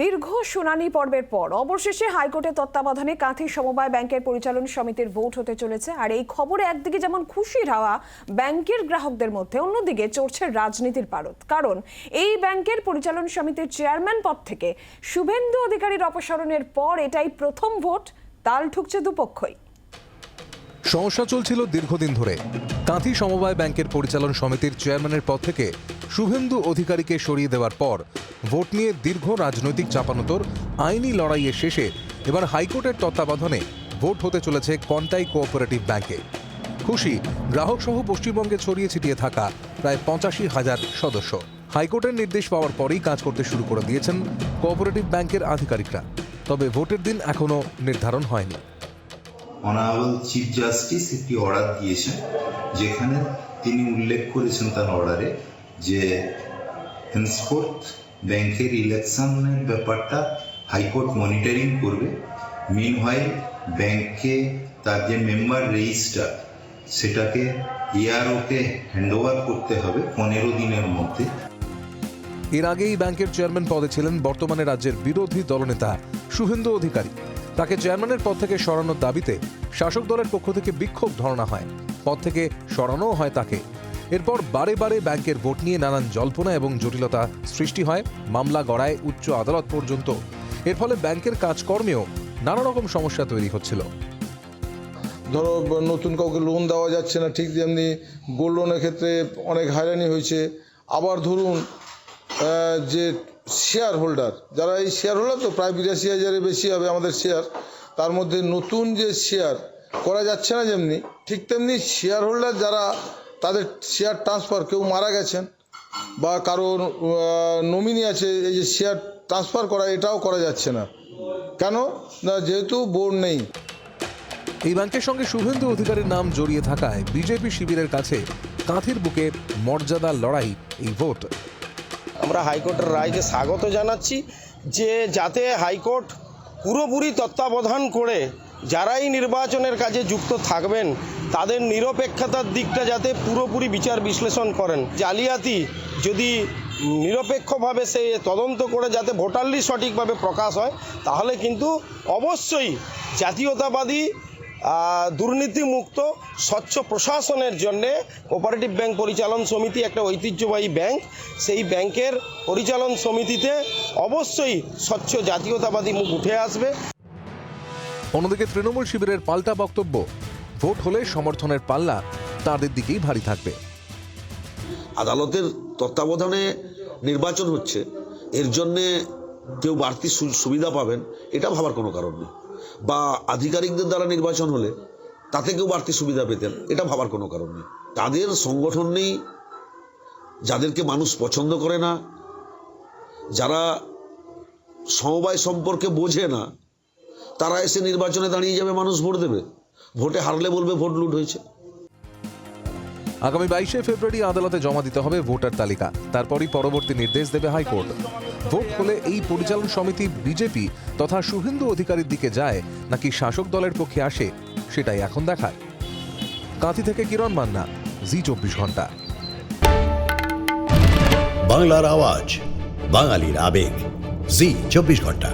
দীর্ঘ শুনানি পর্বের পর অবশেষে হাইকোর্টের তত্ত্বাবধানে কাঁথি সমবায় ব্যাংকের পরিচালন সমিতির ভোট হতে চলেছে। আর এই খবরে একদিকে যেমন খুশির হাওয়া, ব্যাংকের গ্রাহকদের মধ্যে অন্যদিকে চড়ছে রাজনীতির পারদ। কারণ এই ব্যাংকের পরিচালন সমিতির চেয়ারম্যান পদ থেকে শুভেন্দু অধিকারীর অপসারণের পর এটাই প্রথম ভোট, তাল ঠুকছে দুপক্ষই। সমস্যা চলছিল দীর্ঘদিন ধরে। কাঁথি সমবায় ব্যাংকের পরিচালন সমিতির চেয়ারম্যানের পদ থেকে শুভেন্দু অধিকারীকে সরিয়ে দেওয়ার পর ভোট নিয়ে দীর্ঘ রাজনৈতিক চাপানোতর, আইনি লড়াইয়ের শেষে এবার হাইকোর্টের তত্ত্বাবধানে ভোট হতে চলেছে কন্টাই কোঅপারেটিভ ব্যাংকে। খুশি গ্রাহক সহ পশ্চিমবঙ্গে ছড়িয়ে ছিটিয়ে থাকা প্রায় পঁচাশি হাজার সদস্য। হাইকোর্টের নির্দেশ পাওয়ার পরেই কাজ করতে শুরু করে দিয়েছেন কোঅপারেটিভ ব্যাংকের আধিকারিকরা। তবে ভোটের দিন এখনও নির্ধারণ হয়নি। অনারেবল চিফ জাস্টিস একটি অর্ডার দিয়েছেন, যেখানে তিনি উল্লেখ করেছেন তার অর্ডারে। যে হেন্সফোর্থ ব্যাংকের ইলেকশনের ব্যাপারটা হাইকোর্ট মনিটরিং করবে। মিন হয় ব্যাংকে তার যে মেম্বার রেজিস্টার সেটাকে ইআরওকে হ্যান্ডওভার করতে হবে পনেরো দিনের মধ্যে। এর আগেই ব্যাংকের চেয়ারম্যান পদে ছিলেন বর্তমানে রাজ্যের বিরোধী দলনেতা শুভেন্দু অধিকারী। তাকে চেয়ারম্যানের পদ থেকে সরানোর দাবিতে শাসক দলের পক্ষ থেকে বিক্ষোভ ধরনা হয়। পদ থেকে সরানোও হয় তাকে। এরপর বারে বারে ব্যাংকের ভোট নিয়ে নানান জল্পনা এবং জটিলতা সৃষ্টি হয়, মামলা গড়ায় উচ্চ আদালত পর্যন্ত। এর ফলে ব্যাংকের কাজকর্মেও নানা রকম সমস্যা তৈরি হচ্ছিল। ধরো, নতুন কাউকে লোন দেওয়া যাচ্ছে না, ঠিক যেমনি গোল্ড লোনের ক্ষেত্রে অনেক হয়রানি হয়েছে। আবার ধরুন যে শেয়ার হোল্ডার যারা এই শেয়ার হোল্ডার তো প্রায় বিরাশি হাজারের বেশি হবে আমাদের শেয়ার তার মধ্যে নতুন যে শেয়ার করা যাচ্ছে না যেমনি, ঠিক তেমনি শেয়ার হোল্ডার যারা তাদের শেয়ার ট্রান্সফার কেউ মারা গেছেন বা কারোর নমিনি আছে এই যে শেয়ার ট্রান্সফার করা এটাও করা যাচ্ছে না। কেন? না যেহেতু বোর্ড নেই। এই ব্যাংকের সঙ্গে শুভেন্দু অধিকারীর নাম জড়িয়ে থাকায় বিজেপি শিবিরের কাছে কাঁথির বুকে মর্যাদার লড়াই এই ভোট আমরা হাইকোর্টের রায়কে স্বাগত জানাচ্ছি যে যাতে হাইকোর্ট পুরোপুরি তত্ত্বাবধান করে যারাই নির্বাচনের কাজে যুক্ত থাকবেন তাদের নিরপেক্ষতার দিকটা যাতে পুরোপুরি বিচার বিশ্লেষণ করেন। জালিয়াতি যদি নিরপেক্ষভাবে সে তদন্ত করে যাতে ভোটার লিস্ট সঠিকভাবে প্রকাশ হয়, তাহলে কিন্তু অবশ্যই জাতীয়তাবাদী দুর্নীতিমুক্ত, স্বচ্ছ প্রশাসনের জন্যে কোঅপারেটিভ ব্যাংক পরিচালন সমিতি একটা ঐতিহ্যবাহী ব্যাংক। সেই ব্যাংকের পরিচালন সমিতিতে অবশ্যই স্বচ্ছ জাতীয়তাবাদী মুখ উঠে আসবে। অন্যদিকে তৃণমূল শিবিরের পাল্টা বক্তব্য ভোট হলে সমর্থনের পাল্লা তাদের দিকেই ভারী থাকবে। আদালতের তত্ত্বাবধানে নির্বাচন হচ্ছে, এর জন্যে কেউ বাড়তি সুবিধা পাবেন, এটা ভাবার কোনো কারণ নেই। বা আধিকারিকদের দ্বারা নির্বাচন হলে তাতে কেউ বাড়তি সুবিধা পেতেন, এটা ভাবার কোনো কারণ নেই। তাদের সংগঠন নেই, যাদেরকে মানুষ পছন্দ করে না, যারা সমবায় সম্পর্কে বোঝে না, তারা এসে নির্বাচনে দাঁড়িয়ে যাবে, মানুষ ভোট দেবে। ভোটে হারলে বলবে ভোট লুট হয়েছে। আগামী বাইশে ফেব্রুয়ারি আদালতে জমা দিতে হবে ভোটার তালিকা। তারপরই পরবর্তী নির্দেশ দেবে হাইকোর্ট। ভোট হলে এই পরিচালন সমিতি বিজেপি তথা শুভেন্দু অধিকারীর দিকে যায় নাকি শাসক দলের পক্ষে আসে সেটাই এখন দেখায় কাঁথি থেকে কিরণ মান্না জি চব্বিশ ঘণ্টা। বাংলার আওয়াজ বাঙালির আবেগ জি চব্বিশ ঘণ্টা।